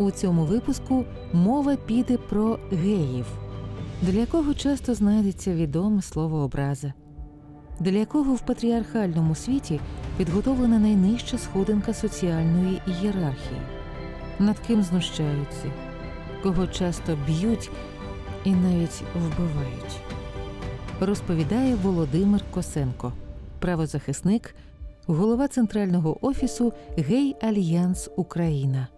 У цьому випуску мова піде про геїв, для якого часто знайдеться відоме слово образа, для якого в патріархальному світі підготовлена найнижча сходинка соціальної ієрархії, над ким знущаються, кого часто б'ють і навіть вбивають. Розповідає Володимир Косенко, правозахисник, голова центрального офісу Гей Альянс Україна.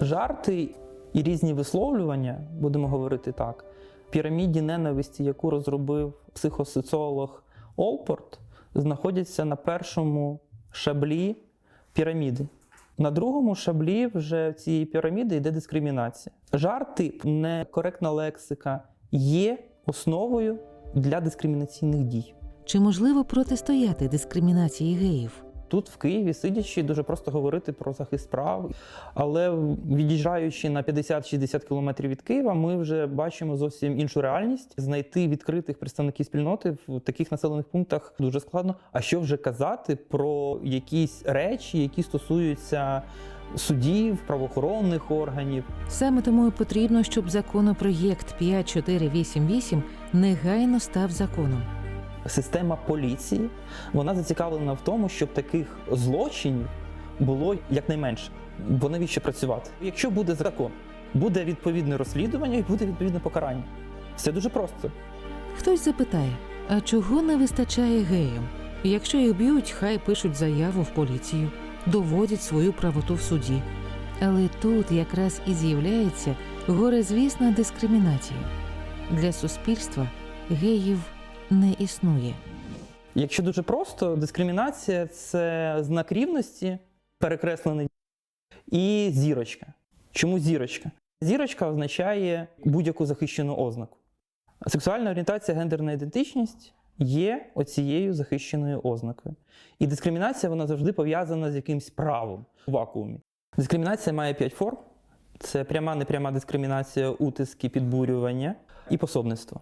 Жарти і різні висловлювання, будемо говорити так, піраміді ненависті, яку розробив психосоціолог Олпорт, знаходяться на першому шаблі піраміди. На другому шаблі вже цієї піраміди йде дискримінація. Жарти, некоректна лексика є основою для дискримінаційних дій. Чи можливо протистояти дискримінації геїв? Тут в Києві сидячи, дуже просто говорити про захист прав. Але від'їжджаючи на 50-60 кілометрів від Києва, ми вже бачимо зовсім іншу реальність. Знайти відкритих представників спільноти в таких населених пунктах дуже складно. А що вже казати про якісь речі, які стосуються судів, правоохоронних органів? Саме тому і потрібно, щоб законопроєкт 5488 негайно став законом. Система поліції вона зацікавлена в тому, щоб таких злочинів було якнайменше. Бо навіщо працювати? Якщо буде закон, буде відповідне розслідування і буде відповідне покарання. Все дуже просто. Хтось запитає: а чого не вистачає геям? Якщо їх б'ють, хай пишуть заяву в поліцію, доводять свою правоту в суді. Але тут якраз і з'являється горизвісна дискримінація. Для суспільства геїв не існує. Якщо дуже просто, дискримінація це знак рівності, перекреслений, і зірочка. Чому зірочка? Зірочка означає будь-яку захищену ознаку. Сексуальна орієнтація, гендерна ідентичність є оцією захищеною ознакою. І дискримінація вона завжди пов'язана з якимсь правом у вакуумі. Дискримінація має п'ять форм: це пряма, непряма дискримінація, утиски, підбурювання і пособництво.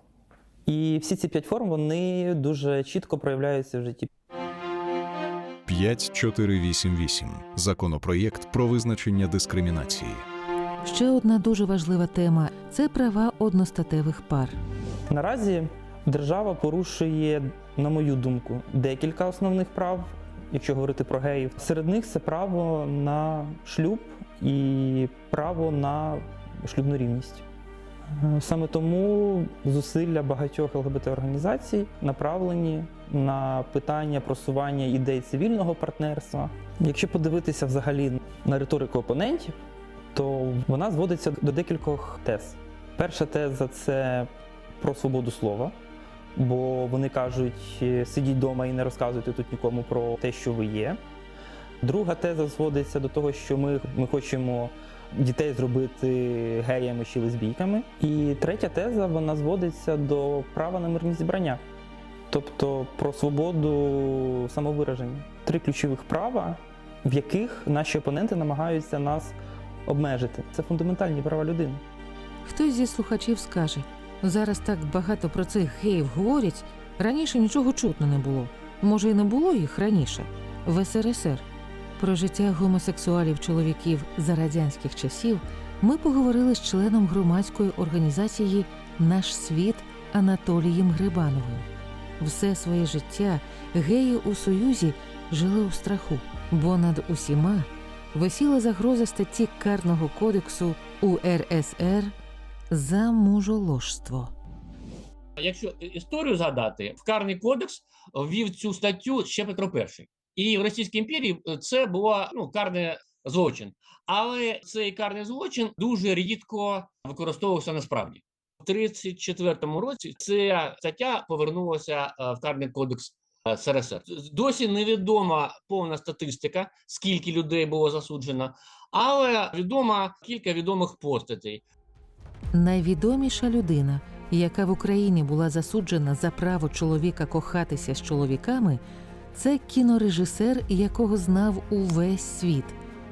І всі ці п'ять форм вони дуже чітко проявляються в житті. 5488. Законопроєкт про визначення дискримінації. Ще одна дуже важлива тема це права одностатевих пар. Наразі держава порушує, на мою думку, декілька основних прав, якщо говорити про геїв. Серед них це право на шлюб і право на шлюбну рівність. Е, Саме тому зусилля багатьох ЛГБТ-організацій направлені на питання просування ідей цивільного партнерства. Якщо подивитися взагалі на риторику опонентів, то вона зводиться до декількох тез. Перша теза це про свободу слова, бо вони кажуть, е, сидіть вдома і не розказуйте тут нікому про те, що ви є. Друга теза зводиться до того, що ми, ми хочемо дітей зробити геями чи лесбійками. І третя теза вона зводиться до права на мирні зібрання, тобто про свободу самовираження. Три ключових права, в яких наші опоненти намагаються нас обмежити. Це фундаментальні права людини. Хтось зі слухачів скаже: зараз так багато про цих геїв говорять, Раніше нічого чутно не було. Може, і не було їх раніше в СРСР. Про життя гомосексуалів чоловіків за радянських часів ми поговорили з членом громадської організації Наш світ Анатолієм Грибановим. Все своє життя геї у Союзі жили у страху, бо над усіма висіла загроза статті Карного кодексу УРСР за мужоложство. Якщо історію згадати, в карний кодекс ввів цю статтю ще Петро І. І в Російській імперії це була ну, карний злочин. Але цей карний злочин дуже рідко використовувався насправді. У 34-му році ця стаття повернулася е, в карний кодекс е, СРСР. Досі невідома повна статистика, скільки людей було засуджено, але відомо кілька відомих постатей. Найвідоміша людина, яка в Україні була засуджена за право чоловіка кохатися з чоловіками, це кінорежисер, якого знав увесь світ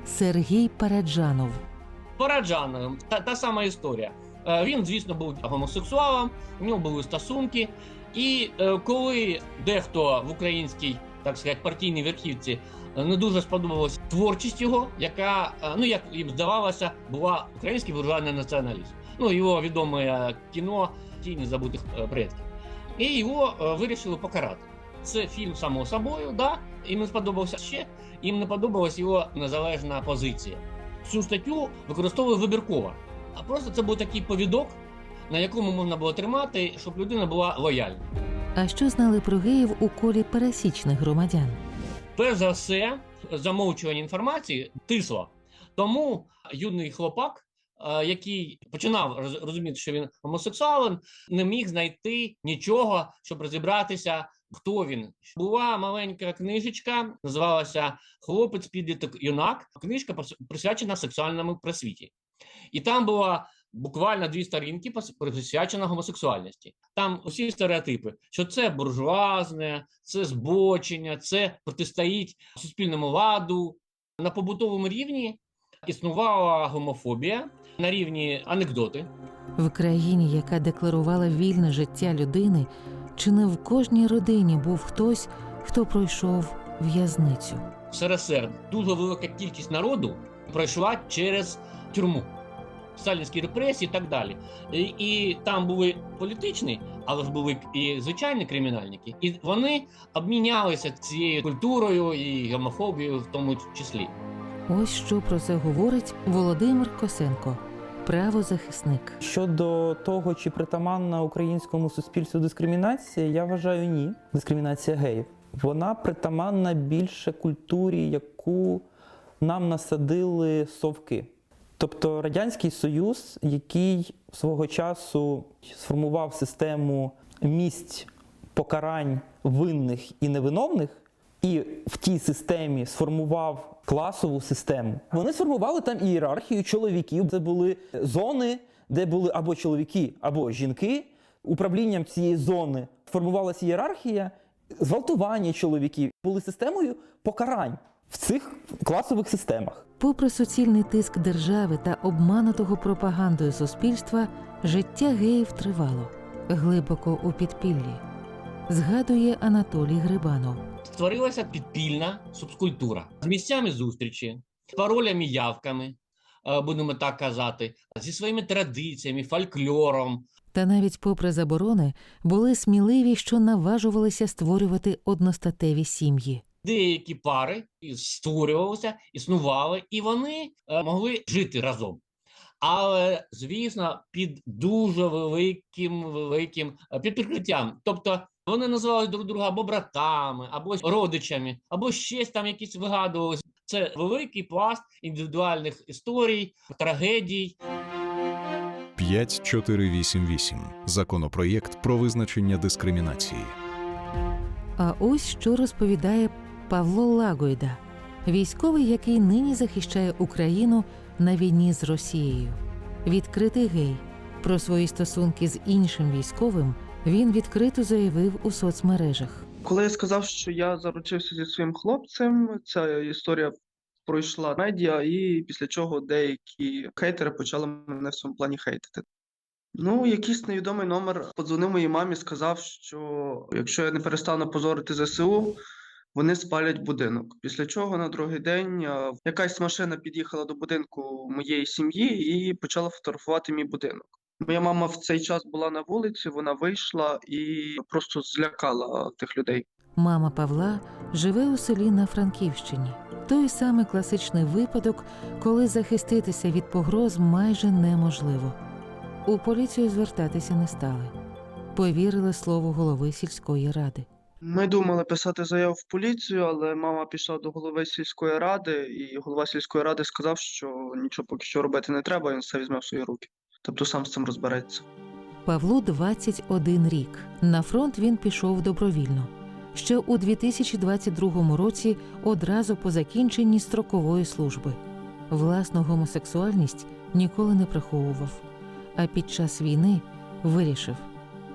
Сергій Параджанов. Параджановим та, та сама історія. Е, Він, звісно, був гомосексуалом, у нього були стосунки. І е, коли дехто в українській, так сказати, партійній верхівці е, не дуже сподобалась творчість його, яка, ну як їм здавалося, була український буржуазний націоналізм. Ну, його відоме кіно Тіні забутих предків. І його вирішили покарати. Це фільм само собою, да, їм не сподобався ще, їм не подобалась його незалежна позиція цю статтю використовували вибірково. А просто це був такий повідок, на якому можна було тримати, щоб людина була лояльна. А що знали про геїв у колі пересічних громадян? Перш за все, замовчування інформації тисло. Тому юний хлопак, е, який починав роз- розуміти, що він гомосексуален, не міг знайти нічого, щоб розібратися, хто він. Була маленька книжечка, називалася Хлопець підліток юнак. Книжка присвячена сексуальному просвіті. І там була буквально дві сторінки присвячена гомосексуальності. Там усі стереотипи, що це буржуазне, це збочення, це протистоїть суспільному ладу. На побутовому рівні існувала гомофобія на рівні анекдоти. В країні, яка декларувала вільне життя людини, чи не в кожній родині був хтось, хто пройшов в'язницю? В СРСР дуже велика кількість народу пройшла через тюрму, сталінські репресії і так далі. І, і там були політичні, але ж були і звичайні кримінальники. І вони обмінялися цією культурою і гомофобією в тому числі. Ось що про це говорить Володимир Косенко, правозахисник. Щодо того, чи притаманна українському суспільству дискримінація, я вважаю ні. Дискримінація геїв. Вона притаманна більше культурі, яку нам насадили совки. Тобто Радянський Союз, який свого часу сформував систему місць покарань винних і невиновних, і в тій системі сформував класову систему. Вони сформували там ієрархію чоловіків. Це були зони, де були або чоловіки, або жінки. Управлінням цієї зони формувалася ієрархія зґвалтування чоловіків. Були системою покарань в цих класових системах. Попри суцільний тиск держави та обманутого пропагандою суспільства, життя геїв тривало глибоко у підпіллі. Згадує Анатолій Грибанов. Створилася підпільна субкультура з місцями зустрічі, паролями, явками, е, будемо так казати, зі своїми традиціями, фольклором, Та навіть попри заборони були сміливі, що наважувалися створювати одностатеві сім'ї. деякі пари створювалися, існували, і вони е, могли жити разом. Але, звісно, під дуже великим великим е, під прикриттям. Тобто вони називали друг друга або братами, або родичами, або щось там якісь вигадувалось. Це великий пласт індивідуальних історій, трагедій. 5488. Законопроєкт про визначення дискримінації. А ось що розповідає Павло Лагойда, військовий, який нині захищає Україну на війні з Росією. Відкритий гей. Про свої стосунки з іншим військовим він відкрито заявив у соцмережах. Коли я сказав, що я заручився зі своїм хлопцем, ця історія пройшла медіа, і після чого деякі хейтери почали мене в цьому плані хейтити. Ну, якийсь невідомий номер подзвонив моїй мамі, сказав, що якщо я не перестану позорити ЗСУ, вони спалять будинок. Після чого на другий день якась машина під'їхала до будинку моєї сім'ї і почала фотографувати мій будинок. Моя мама в цей час була на вулиці, вона вийшла і просто злякала тих людей. Мама Павла живе у селі на Франківщині. Той самий класичний випадок, коли захиститися від погроз майже неможливо. У поліцію звертатися не стали. Повірили слову голови сільської ради. Ми думали писати заяву в поліцію, але мама пішла до голови сільської ради, і голова сільської ради сказав, що нічого поки що робити не треба, він все візьме в свої руки. Тобто сам з цим розбереться. Павлу 21 рік. На фронт він пішов добровільно. Ще у 2022 році, одразу по закінченні строкової служби. Власну гомосексуальність ніколи не приховував. А під час війни вирішив: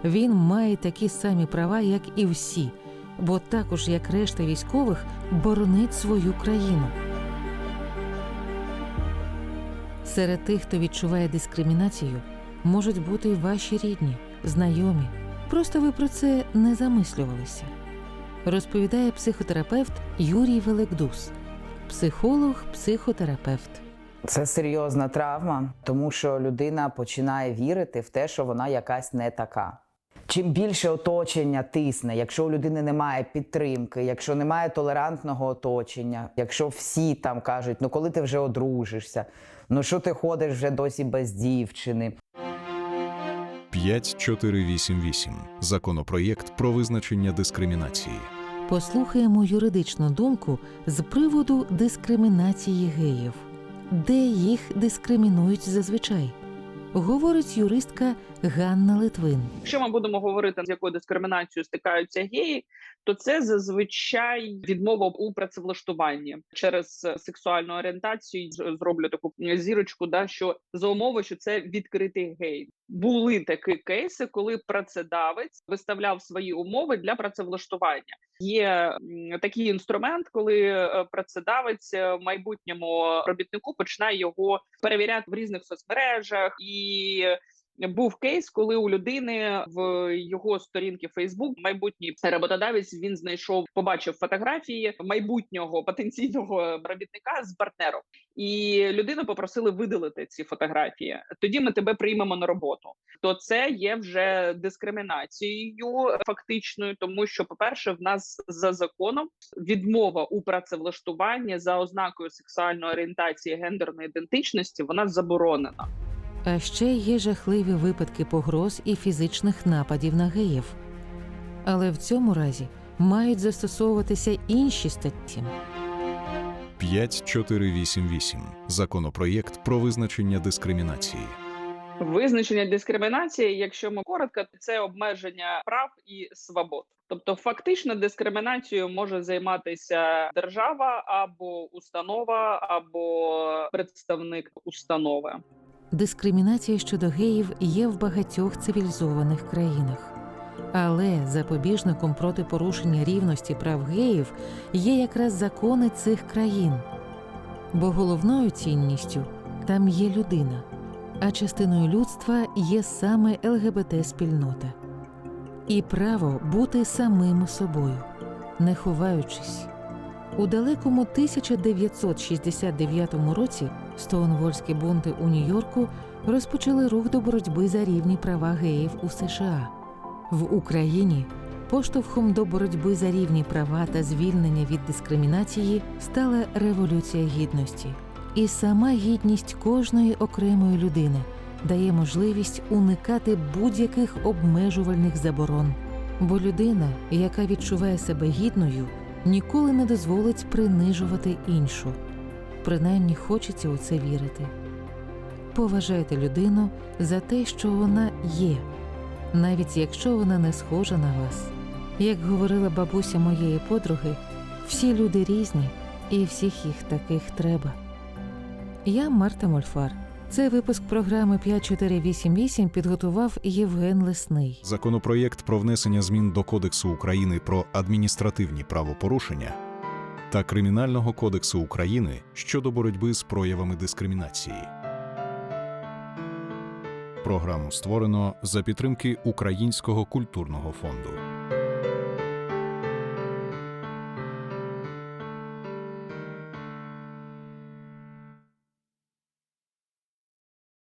він має такі самі права, як і всі, бо також, як решта військових, боронить свою країну. Серед тих, хто відчуває дискримінацію, можуть бути ваші рідні, знайомі. Просто ви про це не замислювалися. Розповідає психотерапевт Юрій Великдус, психолог, психотерапевт. Це серйозна травма, тому що людина починає вірити в те, що вона якась не така. Чим більше оточення тисне, якщо у людини немає підтримки, якщо немає толерантного оточення, якщо всі там кажуть, ну коли ти вже одружишся, ну що ти ходиш вже досі без дівчини, 5488. Законопроєкт про визначення дискримінації. Послухаємо юридичну думку з приводу дискримінації геїв, де їх дискримінують зазвичай. Говорить юристка Ганна Литвин. Якщо ми будемо говорити, з якою дискримінацією стикаються геї, то це зазвичай відмова у працевлаштуванні через сексуальну орієнтацію. Зроблю таку зірочку, да що за умови, що це відкритий гей. Були такі кейси, коли працедавець виставляв свої умови для працевлаштування. Є такий інструмент, коли е, працедавець е, майбутньому робітнику починає його перевіряти в різних соцмережах і був кейс, коли у людини в його сторінки Фейсбук майбутній роботодавець він знайшов, побачив фотографії майбутнього потенційного робітника з партнером, і людину попросили видалити ці фотографії. Тоді ми тебе приймемо на роботу. То це є вже дискримінацією фактичною, тому що, по-перше, в нас за законом відмова у працевлаштуванні за ознакою сексуальної орієнтації гендерної ідентичності вона заборонена. А ще є жахливі випадки погроз і фізичних нападів на геїв. Але в цьому разі мають застосовуватися інші статті. 5488. Законопроєкт про визначення дискримінації. Визначення дискримінації, якщо ми коротко, це обмеження прав і свобод. Тобто, фактично, дискримінацією може займатися держава або установа, або представник установи. Дискримінація щодо геїв є в багатьох цивілізованих країнах. Але запобіжником проти порушення рівності прав геїв є якраз закони цих країн. Бо головною цінністю там є людина, а частиною людства є саме ЛГБТ-спільнота. І право бути самим собою, не ховаючись. У далекому 1969 році Стоунвольські бунти у Нью-Йорку розпочали рух до боротьби за рівні права геїв у США. В Україні поштовхом до боротьби за рівні права та звільнення від дискримінації стала революція гідності. І сама гідність кожної окремої людини дає можливість уникати будь-яких обмежувальних заборон. Бо людина, яка відчуває себе гідною, ніколи не дозволить принижувати іншу. Принаймні хочеться у це вірити. Поважайте людину за те, що вона є, навіть якщо вона не схожа на вас. Як говорила бабуся моєї подруги, всі люди різні, і всіх їх таких треба. Я Марта Мольфар. Цей випуск програми 5488 підготував Євген Лесний. Законопроєкт про внесення змін до Кодексу України про адміністративні правопорушення та Кримінального кодексу України щодо боротьби з проявами дискримінації. Програму створено за підтримки Українського культурного фонду.